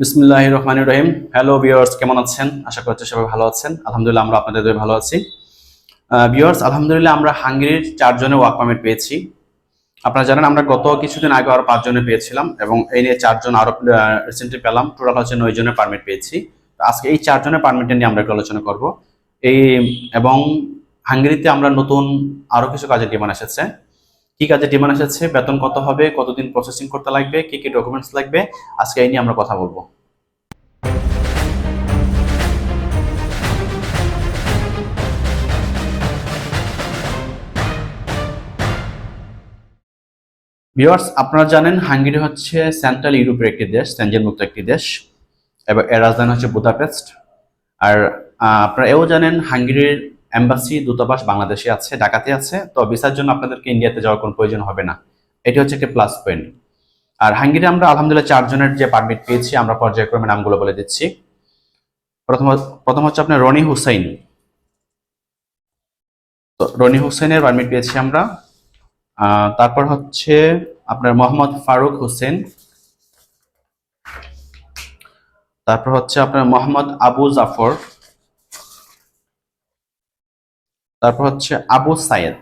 বিসমুল্লাহ রহমান রহিম hello viewers কেমন আছেন? আশা করছি সবাই ভালো আছেন। আলহামদুলিল্লাহ, আমরা আপনাদের ভালো আছি। ভিউয়ার্স আলহামদুলিল্লাহ, আমরা হাঙ্গেরির চারজনের ওয়ার্ক পারমিট পেয়েছি। আপনারা জানেন, আমরা গত কিছুদিন আগে আরও পাঁচজনে পেয়েছিলাম এবং এই নিয়ে চারজন আরও রিসেন্টলি পেলাম। টোটাল হচ্ছে নয় জনের পারমিট পেয়েছি আজকে এই চারজনের পারমিট নিয়ে আমরা একটু আলোচনা করব। এই, এবং হাঙ্গেরিতে আমরা নতুন আরও কিছু কাজের ডিমান্ড এসেছে। কি কাজে ডিমান্ড এসেছে, বেতন কত হবে, কতদিন প্রসেসিং করতে লাগবে, কি কি ডকুমেন্টস লাগবে, আজকে এই নিয়ে আমরা কথা বলব। ভিউয়ার্স আপনারা জানেন হাঙ্গেরি হচ্ছে সেন্ট্রাল ইউরোপের একটি দেশ সেনজেন মুক্ত একটি দেশ এবং এর রাজধানী হচ্ছে বুদাপেস্ট আর আপনারা এও জানেন হাঙ্গেরির এম্বাসি দূতাবাস বাংলাদেশে আছে, ঢাকাতে আছে, তো ভিসার জন্য আপনাদেরকে ইন্ডিয়াতে যাওয়ার কোনো প্রয়োজন হবে না। এটি হচ্ছে একটি প্লাস পয়েন্ট আর হাঙ্গেরি আমরা আলহামদুলিল্লাহ চারজনের যে পারমিট পেয়েছি, আমরা পর্যায়ক্রমে নামগুলো বলে দিচ্ছি। প্রথম প্রথম হচ্ছে আপনার রনি হুসাইন। তো রনি হুসাইনের পারমিট পেয়েছি আমরা। তারপর হচ্ছে আপনার মোহাম্মদ ফারুক হোসেন তারপর হচ্ছে আপনার মোহাম্মদ আবু জাফর। তারপর হচ্ছে আবু সায়েদ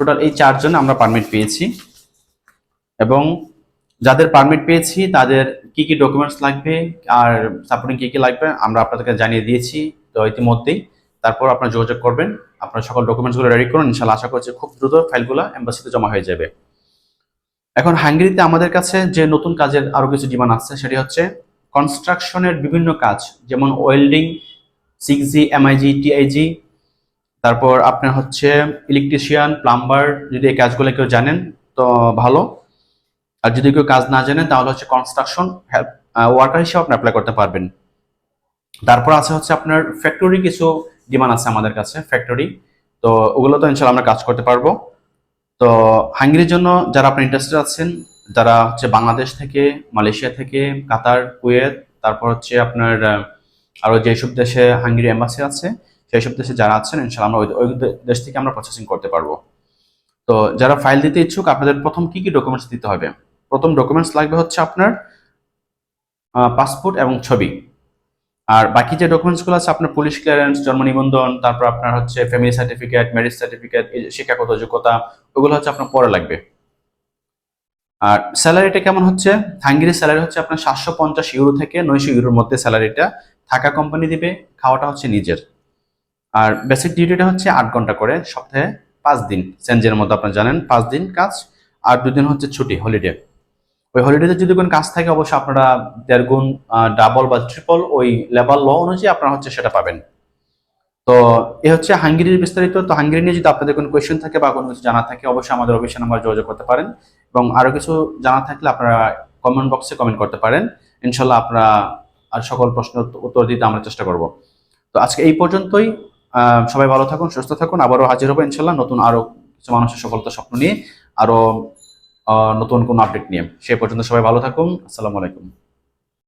টোটাল এই চারজন আমরা পারমিট পেয়েছি। এবং যাদের পারমিট পেয়েছি, তাদের কি কি ডকুমেন্টস লাগবে, আর সাপোর্টিং কি কি লাগবে, আমরা আপনাদেরকে জানিয়ে দিয়েছি। তো ইতিমধ্যেই তারপর আপনারা যোগাযোগ করবেন। আপনারা সকল ডকুমেন্টসগুলো রেডি করুন। ইনশাল্লাহ আশা করছি খুব দ্রুত ফাইলগুলো এম্বাসিতে জমা হয়ে যাবে। এখন হাঙ্গেরিতে আমাদের কাছে যে নতুন কাজের আরও কিছু ডিমান্ড আছে সেটি হচ্ছে কনস্ট্রাকশনের বিভিন্ন কাজ, যেমন welding six G MIG TIG তারপর আপনার হচ্ছে ইলেকট্রিশিয়ান প্লাম্বার যদি এই কাজগুলো কেউ জানেন তো ভালো। আর যদি কেউ কাজ না জানেন তাহলে হচ্ছে কনস্ট্রাকশন হেল্প ওয়ার্কার হিসেবে আপনি অ্যাপ্লাই করতে পারবেন। তারপর আছে হচ্ছে আপনার ফ্যাক্টরি কিছু ডিমান্ড আছে আমাদের কাছে ফ্যাক্টরি তো ওগুলো তো ইনশাল্লাহ আমরা কাজ করতে পারব। তো হাঙ্গেরির জন্য যারা আপনি ইন্টারেস্টেড আছেন যারা হচ্ছে বাংলাদেশ থেকে মালয়েশিয়া থেকে কাতার কুয়েত তারপর হচ্ছে আপনার আহ, আরও যেসব দেশে হাঙ্গেরি এম্বাসি আছে সেই সব দেশে যারা আছেন ইনশাল্লাহ আমরা ওই দেশ থেকে আমরা প্রসেসিং করতে পারব। তো যারা ফাইল দিতে ইচ্ছুক, আপনাদের প্রথম কি কি ডকুমেন্টস দিতে হবে? প্রথম ডকুমেন্টস লাগবে হচ্ছে আপনার পাসপোর্ট এবং ছবি। আর বাকি যে ডকুমেন্টসগুলো আছে, আপনার পুলিশ ক্লিয়ারেন্স জন্ম নিবন্ধন, তারপর আপনার হচ্ছে ফ্যামিলি সার্টিফিকেট ম্যারেজ সার্টিফিকেট শিক্ষাগত যোগ্যতা, ওগুলো হচ্ছে আপনার পরে লাগবে। আর স্যালারিটা কেমন হচ্ছে? হাঙ্গেরির স্যালারি হচ্ছে আপনার সাতশো পঞ্চাশ ইউরো থেকে নয়শো ইউরোর মধ্যে স্যালারিটা থাকা কোম্পানি দিবে, খাওয়াটা হচ্ছে নিজের। আর বেসিক ডিউটিটা হচ্ছে আট ঘণ্টা করে সপ্তাহে পাঁচ দিন। চেঞ্জের মধ্যে আপনারা জানেন, পাঁচ দিন কাজ আর দুদিন হচ্ছে ছুটি হলিডে ওই হলিডেতে যদি কোনো কাজ থাকে, অবশ্যই আপনারা দেড় গুণ ডাবল বা ট্রিপল ওই লেভেল ল অনুযায়ী আপনারা হচ্ছে সেটা পাবেন। তো এ হচ্ছে হাঙ্গেরির বিস্তারিত। তো হাঙ্গেরি নিয়ে যদি আপনাদের কোনো কোয়েশ্চেন থাকে বা কোনো কিছু জানা থাকে, অবশ্যই আমাদের অফিসে নাম্বার যোগাযোগ করতে পারেন এবং আরও কিছু জানা থাকলে আপনারা কমেন্ট বক্সে কমেন্ট করতে পারেন। ইনশাল্লাহ আপনারা আর সকল প্রশ্নের উত্তর দিতে আমরা চেষ্টা করব। তো আজকে এই পর্যন্তই। সবাই ভালো থাকুন সুস্থ থাকুন। আবারও হাজির হব ইনশাল্লাহ নতুন আরও কিছু মানুষের সফলতা স্বপ্ন নিয়ে আরও আহ, নতুন কোনো আপডেট নিয়ে। সে পর্যন্ত সবাই ভালো থাকুন। আসসালামু আলাইকুম।